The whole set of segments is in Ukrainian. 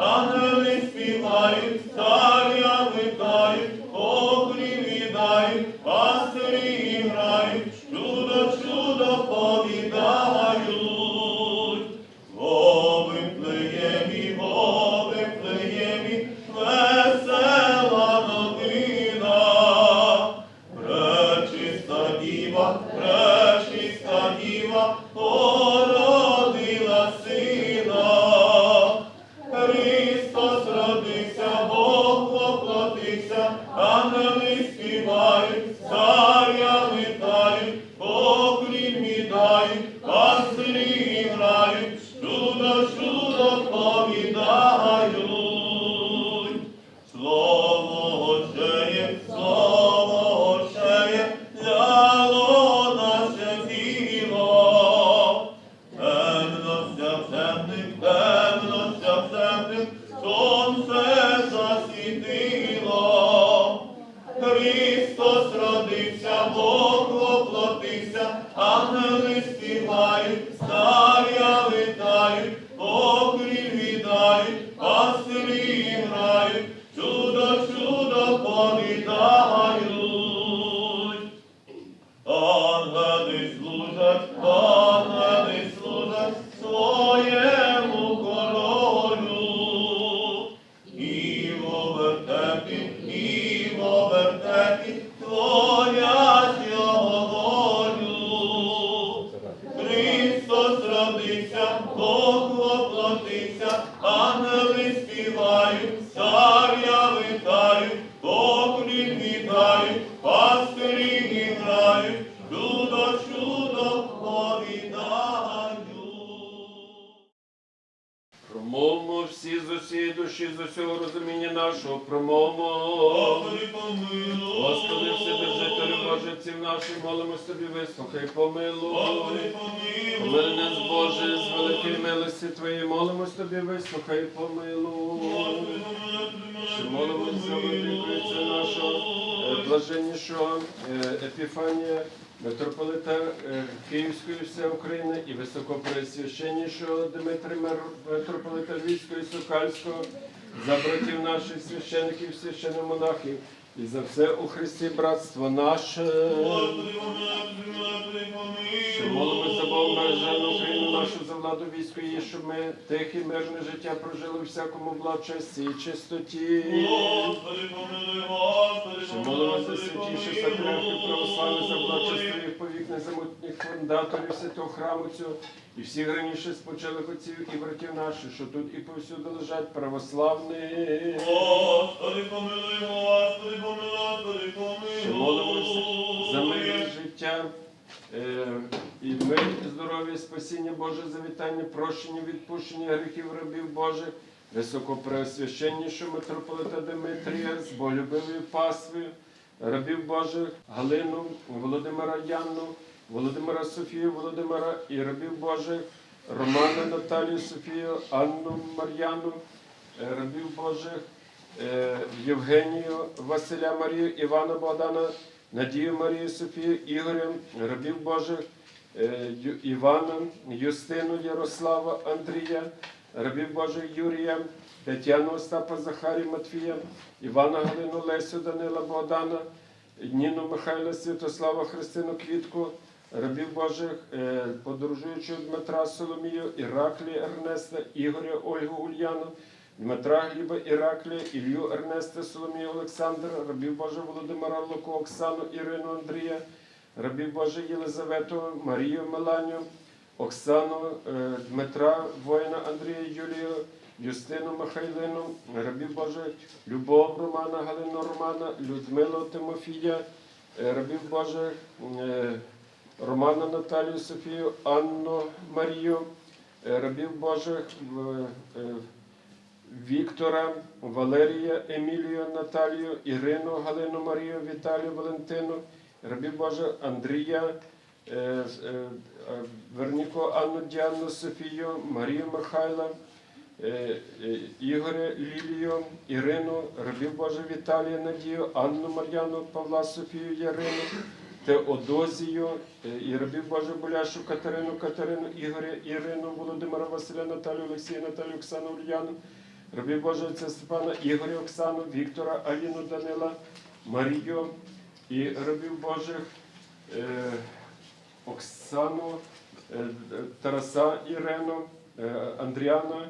Ангели, співають, царя витають, окрі віддають, пастирі воплотився, ангели співають, amor Промовмо всі з усієї душі, з усього розуміння нашого, промовмо. Господи, вседержителю Божиці наші, молимось тобі, вислухай, помилуй. Помили нас, Боже, з великої милості Твоєї, молимось тобі, вислухай, помилуй. Що молимось за владикується нашого блаженнішого е, Епіфанія, митрополита е, Київської вся України і високопресвященнішого Дмитрия митрополита Львівського і Сокальського, за братів наших священиків, священомонахів і за все у Христі братство наше. Що помилуй. Нашу за владу війську її, щоб ми тихе, мирне життя прожили у всякому благочесті і чистоті. Господи, помилуй, Господи, Що помилуй, молимо за Господи, святіші помилуй. сакральних за благочестя їх повік незамутніх фундаторів святого храму цього і всіх раніше спочилих отців і братів наших, що тут і повсюди лежать православні. Господи, помилуй, Господи, помилуй, Господи, Що молимося за мир життя. І мир, і здоров'я, спасіння Боже, завітання, прощення, відпущення гріхів рабів Божих, високопреосвященнішого митрополита Димитрія з болюбивою паствою, рабів Божих, Галину, Володимира Яну, Володимира Софію, Володимира і рабів Божих, Романа Наталію Софію, Анну Мар'яну, е, рабів Божих, е, Євгенію, Василя Марію, Івана Богдана, Надію Марію Софію, Ігоря, рабів Божих, Івана, Юстину, Ярослава, Андрія, рабів Божих Юрія, Тетяну Остапа Захарі Матвія, Івана Галину Лесю, Данила Богдана, Ніну Михайла Святослава Христину Квітку, рабів Божих, е, подорожуючого Дмитра Соломію, Іраклі Ернеста, Ігоря Ольгу Ульяну, Дмитра Гліба Іраклія, Ілью Ернеста Соломію Олександра, рабів Божих Володимира Луку, Оксану Ірину Андрія, рабів Божих Єлизавету, Марію Меланю, Оксану е, Дмитра, воїна Андрія Юлію, Юстину Михайлину, рабів Божих, Любов Романа, Галину Романа, Людмилу Тимофія, е, рабів Божих, е, Романа Наталію Софію, Анну Марію, рабів Божих, Віктора, Валерія, Емілію, Наталію, Ірину, Галину Марію, Віталію, Валентину, рабів Божих, Андрія, е, е, е, Анну Діану Софію, Марію Михайла, е, Ігоря Лілію, Ірину, рабів Боже Віталія Надію, Анну Мар'яну, Павла Софію Ярину, Теодозію, і рабів Боже Боляшу Катерину, Катерину, Ігоря, Ірину, Володимира Василя, Наталію, Олексія, Наталію, Оксану Ульяну, рабів Боже Степана, Ігоря, Оксану, Віктора, Аліну, Данила, Марію і рабів Божих е, Оксану, е, Тараса Ірену, е, Андріана,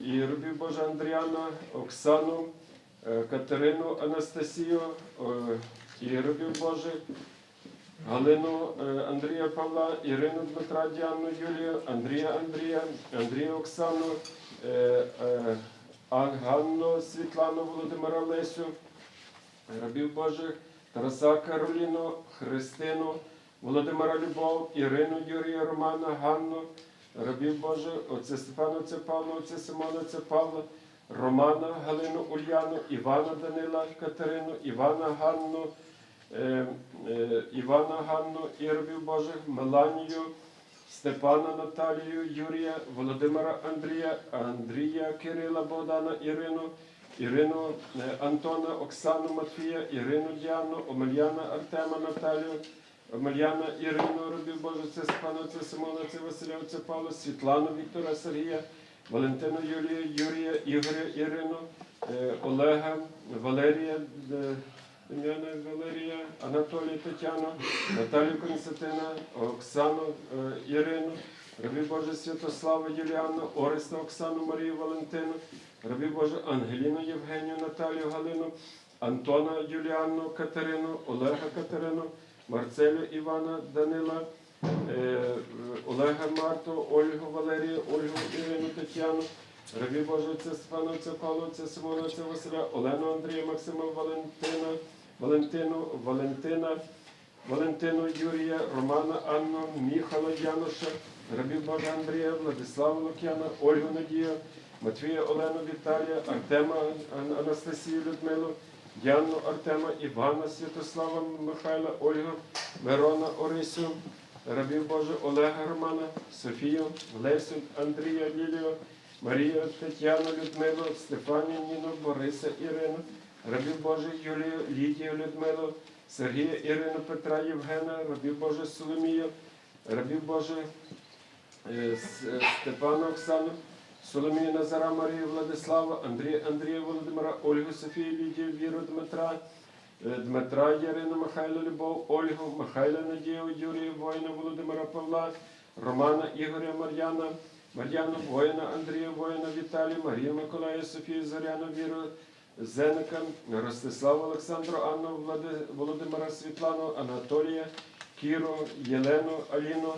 і рабів Божа Андріана, Оксану, Катерину Анастасію, і рабів Божих Галину Андрія Павла, Ірину Дмитра, Діану Юлію, Андрія Андрія, Андрія Оксану, Ан- Ганну Світлану Володимира Лесю, рабів Божих, Тараса Кароліну, Христину, Володимира Любов, Ірину Юрія Романа, Ганну, рабів Божих, отця Степана, отця Павла, отця Симона, отця Павла, Романа, Галину Ульяну, Івана Данила, Катерину, Івана Ганну, е, е, Івана Ганну і рабів Божих, Меланію, Степана Наталію, Юрія, Володимира Андрія, Андрія Кирила, Богдана, Ірину, Ірину е, Антона, Оксану Матвія, Ірину Діану, Омельяна Артема Наталію, Омельяна Ірину, Робів Боже, це Степана, це Симона, це Василя, це Павла, Світлану, Віктора, Сергія, Валентину Юлію, Юрія, Ігоря, Ірину, е, Олега, Валерія, Дем'яна Валерія, Анатолія Тетяну, Наталію Константина, Оксану е, Ірину, Рабі Боже Святослава Юліану, Ореста Оксану Марію Валентину, Рабі Боже Ангеліну Євгенію Наталію Галину, Антона Юліанну Катерину, Олега Катерину, Марцелю Івана Данила, е, Олега Марту, Ольгу Валерію, Ольгу Ірину Тетяну, Рабі Павла, Отця Симона, Отця Василя, Олену Андрія, Максима Валентина, Валентину, Валентина, Валентину Юрія, Романа Анну, Міхала Януша, Рабів Бога Андрія, Владислава Лук'яна, Ольгу Надію, Матвія Олену Віталія, Артема Анастасію Людмилу, Яну Артема, Івана Святослава Михайла, Ольгу, Мирона Орисю, Рабів Боже Олега Романа, Софію, Лесю, Андрія Лілію, Марію Тетяну Людмилу, Стефанію Ніну, Бориса Ірину, Рабів Божих Юлію, Лідію Людмилу, Сергія Ірину Петра Євгена, Рабів Божих Соломію, Рабів Божих е, е, Степана Оксану, Соломію Назара Марію Владислава, Андрія Андрія Володимира, Ольгу Софію Лідію, Віру Дмитра, е, Дмитра Ярину, Михайла Любов, Ольгу, Михайла Надію, Юрію, воїна Володимира Павла, Романа Ігоря Мар'яна, Мар'яну воїна, Андрія воїна Віталію, Марію Миколая, Софію Зоряну, Віру Зеника, Ростиславу Олександру, Анну Влади- Володимира Світлану, Анатолія, Кіру, Єлену, Аліну,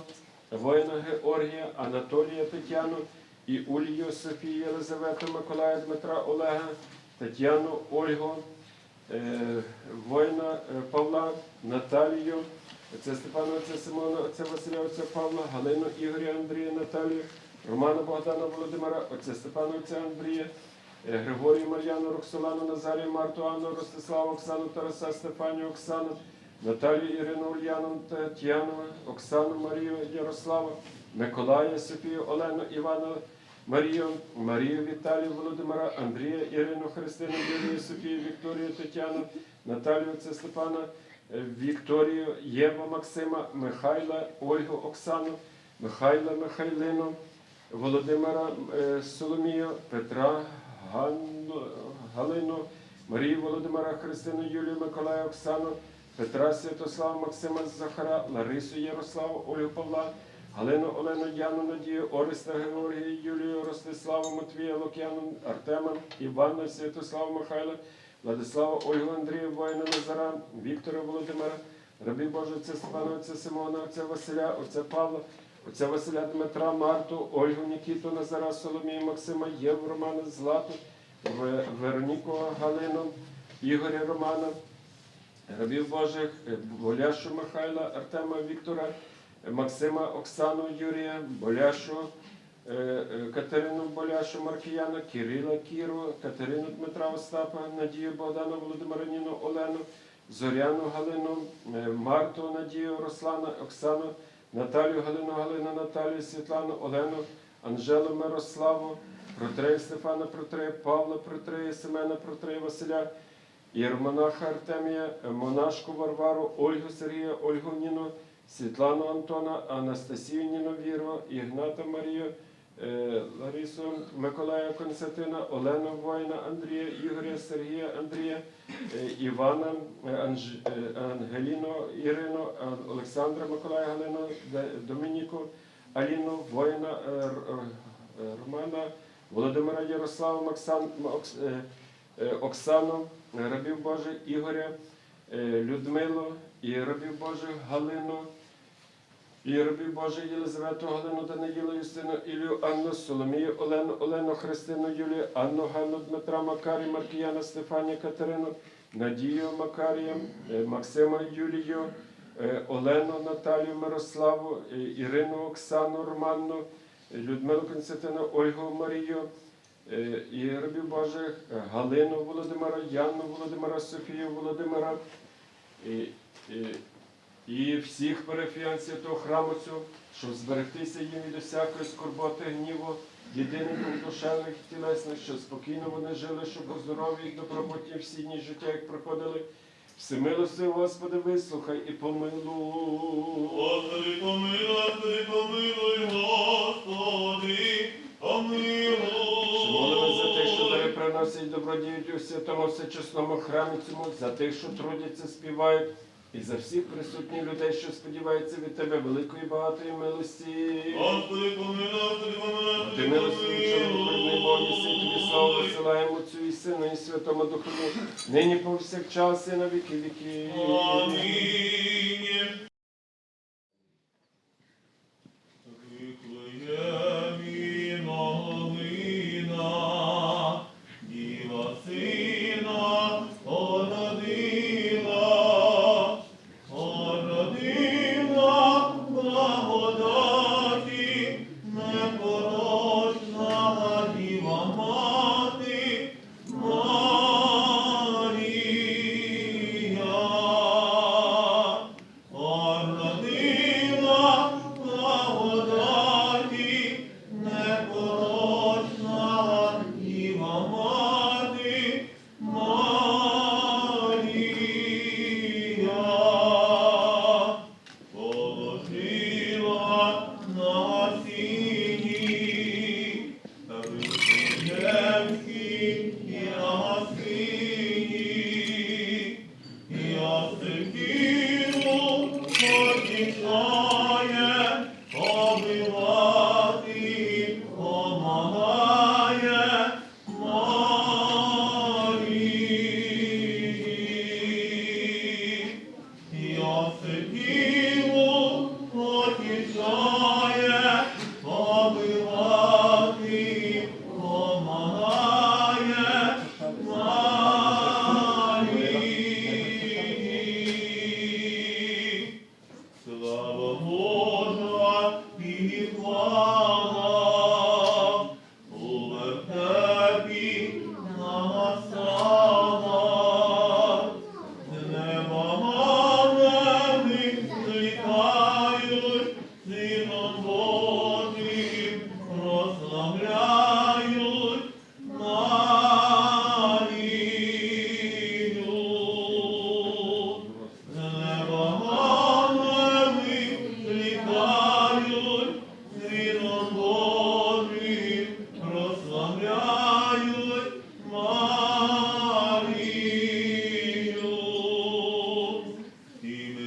воїна Георгія, Анатолія Тетяну і Улію Софію, Єлизавету, Миколая Дмитра Олега, Тетяну Ольгу, е, воїна е, Павла, Наталію, отця Степана, отця Симона, отця Василя, отця Павла, Галину, Ігоря, Андрія, Наталію, Романа Богдана Володимира, отця Степана, отця Андрія, е, Григорію, Мар'яну, Роксолану, Назарію, Марту, Анну, Ростиславу, Оксану, Тараса, Стефанію, Оксану, Наталію, Ірину, Ульяну, Тетяну, Оксану, Марію, Ярославу, Миколая, Софію, Олену, Івану, Марію, Марію, Віталію, Володимира, Андрія, Ірину, Христину, Юлію, Софію, Вікторію, Тетяну, Наталію, Степана, е, Вікторію, Єву, Максима, Михайла, Ольгу, Оксану, Михайла, Михайлину, Володимира е, Соломію, Петра, Галину, Марію Володимира, Христину, Юлію, Миколая, Оксану, Петра Святослава, Максима Захара, Ларису Ярославу, Ольгу Павла, Галину Олену, Яну Надію, Ориста Георгія, Юлію, Ростиславу, Матвія, Лук'яну, Артема, Івана, Святослава, Михайла, Владислава, Ольгу, Андрія, воїна Назара, Віктора Володимира, Рабі Боже, отця Степана, отця Симона, отця Василя, отця Павла, отця Василя Дмитра, Марту, Ольгу, Нікіту, Назара, Соломію, Максима, Єву, Романа, Злату, Вероніку, Галину, Ігоря Романа, рабів Божих, Боляшу Михайла, Артема Віктора, Максима Оксану Юрія, Боляшу, е, е, Катерину Боляшу Маркіяна, Кирила Кіру, Катерину Дмитра Остапа, Надію Богдана Володимира Ніну Олену, Зоряну Галину, е, Марту Надію, Руслана, Оксану, Наталію Галину, Галину, Наталію, Світлану, Олену, Анжелу Мирославу, Протрея Стефана Протрея, Павла Протрея, Семена Протрея, Василя, Єрмонаха Артемія, Монашку Варвару, Ольгу Сергія, Ольгу Ніну, Світлану Антона, Анастасію Ніну Віру, Ігната Марію, е, Ларису Миколая Константина, Олену Воїна Андрія, Ігоря Сергія Андрія, е, Івана е, Анж- Ангеліну Ірину, Олександра Миколая Галину, Домініку, Аліну, воїна Романа, Володимира Ярослава, Максан, Макс- е, Оксану, рабів Божих Ігоря, Людмилу і рабів Божих Галину, і рабів Божих Єлизавету, Галину, Даниїла, Юстину, Ілію, Анну, Соломію, Олену, Олену, Христину, Юлію, Анну, Ганну, Дмитра, Макарі, Маркіяна, Стефанію, Катерину, Надію, Макарія, е, Максима, Юлію, е, Олену, Наталію, Мирославу, е, Ірину, Оксану, Романну, Людмилу Константину, Ольгу Марію, і рабів Божих, е, Галину Володимира, Яну Володимира, Софію Володимира, і, і, і всіх парафіян святого храму цього, щоб зберегтися їм від усякої скорботи, гніву, єдиних душевних і тілесних, щоб спокійно вони жили, щоб у здоров'ї і добробуті всі дні життя, як проходили. Всемилостивий Господи, вислухай і помилуй. Господи, помилуй, помилуй, Господи, помилуй. Молимо за тих, що дари приносять добродіють у святому всечесному храмі цьому, за тих, що трудяться, співають, і за всіх присутніх людей, що сподіваються від тебе великої багатої милості. Господи, помилуй, помилуй, Ти милостивий, чоловік, Бог, і син тобі славу висилаємо Отцю і Сину, і Святому Духу, нині повсякчас і на віки віки. Амінь. Amen.